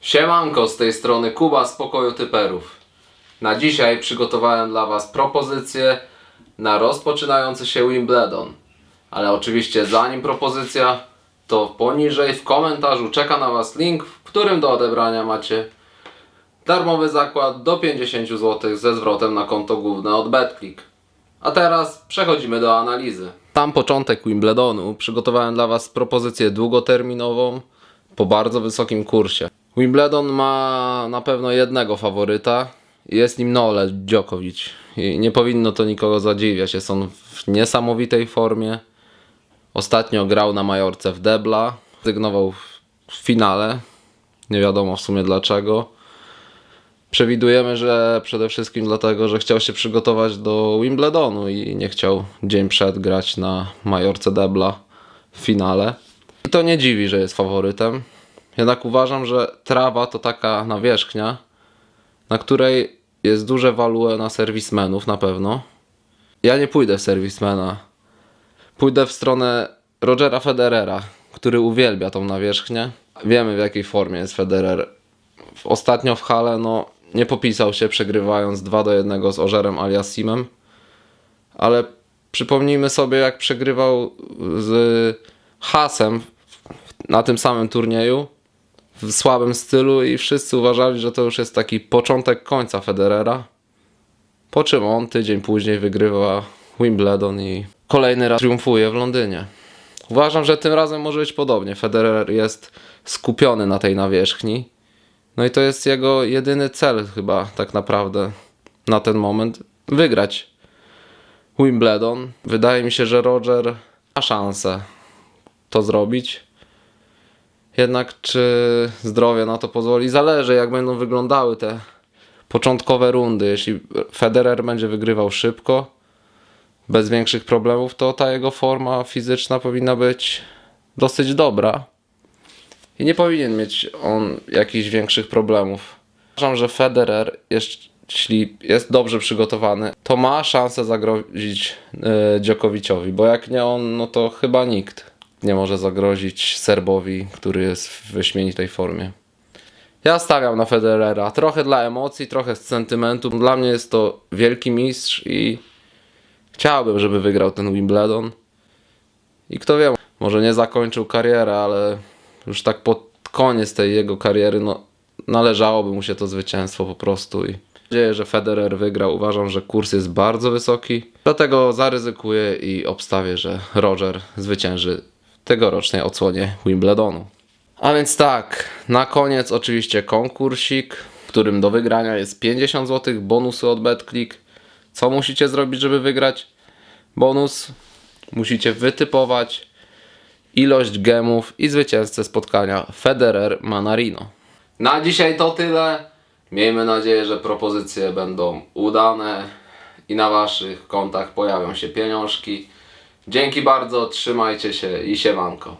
Siemanko, z tej strony Kuba z pokoju typerów. Na dzisiaj przygotowałem dla Was propozycję na rozpoczynający się Wimbledon. Ale oczywiście zanim propozycja, to poniżej w komentarzu czeka na Was link, w którym do odebrania macie darmowy zakład do 50 zł ze zwrotem na konto główne od BetClick. A teraz przechodzimy do analizy. Sam początek Wimbledonu przygotowałem dla Was propozycję długoterminową po bardzo wysokim kursie. Wimbledon ma na pewno jednego faworyta. Jest nim Nole Djokovic. I nie powinno to nikogo zadziwiać. Jest on w niesamowitej formie. Ostatnio grał na Majorce w Debla. Sygnował w finale. Nie wiadomo w sumie dlaczego. Przewidujemy, że przede wszystkim dlatego, że chciał się przygotować do Wimbledonu i nie chciał dzień przed grać na Majorce Debla w finale. I to nie dziwi, że jest faworytem. Jednak uważam, że trawa to taka nawierzchnia, na której jest duże value na serwismenów na pewno. Ja nie pójdę w serwismena. Pójdę w stronę Rogera Federera, który uwielbia tą nawierzchnię. Wiemy w jakiej formie jest Federer. Ostatnio w hale no, nie popisał się przegrywając 2 do 1 z Ożerem Aliasimem. Ale przypomnijmy sobie jak przegrywał z Hasem na tym samym turnieju w słabym stylu i wszyscy uważali, że to już jest taki początek końca Federera. Po czym on tydzień później wygrywa Wimbledon i kolejny raz triumfuje w Londynie. Uważam, że tym razem może być podobnie. Federer jest skupiony na tej nawierzchni. No i to jest jego jedyny cel chyba tak naprawdę na ten moment. Wygrać Wimbledon. Wydaje mi się, że Roger ma szansę to zrobić. Jednak czy zdrowie na to pozwoli? Zależy jak będą wyglądały te początkowe rundy. Jeśli Federer będzie wygrywał szybko, bez większych problemów, to ta jego forma fizyczna powinna być dosyć dobra. I nie powinien mieć on jakichś większych problemów. Uważam, że Federer, jeśli jest dobrze przygotowany, to ma szansę zagrozić yy, Djokoviciowi, bo jak nie on, no to chyba nikt nie może zagrozić Serbowi, który jest w wyśmienitej formie. Ja stawiam na Federera, trochę dla emocji, trochę z sentymentu. Dla mnie jest to wielki mistrz i chciałbym, żeby wygrał ten Wimbledon. I kto wie, może nie zakończył karierę, ale już tak pod koniec tej jego kariery, no należałoby mu się to zwycięstwo po prostu. I nadzieję, że Federer wygra. Uważam, że kurs jest bardzo wysoki, dlatego zaryzykuję i obstawię, że Roger zwycięży tegorocznej odsłonie Wimbledonu. A więc tak, na koniec oczywiście konkursik, w którym do wygrania jest 50 zł bonusu od BetClick. Co musicie zrobić, żeby wygrać bonus? Musicie wytypować ilość gemów i zwycięzcę spotkania Federer Manarino. Na dzisiaj to tyle. Miejmy nadzieję, że propozycje będą udane i na waszych kontach pojawią się pieniążki. Dzięki bardzo, trzymajcie się i siemanko.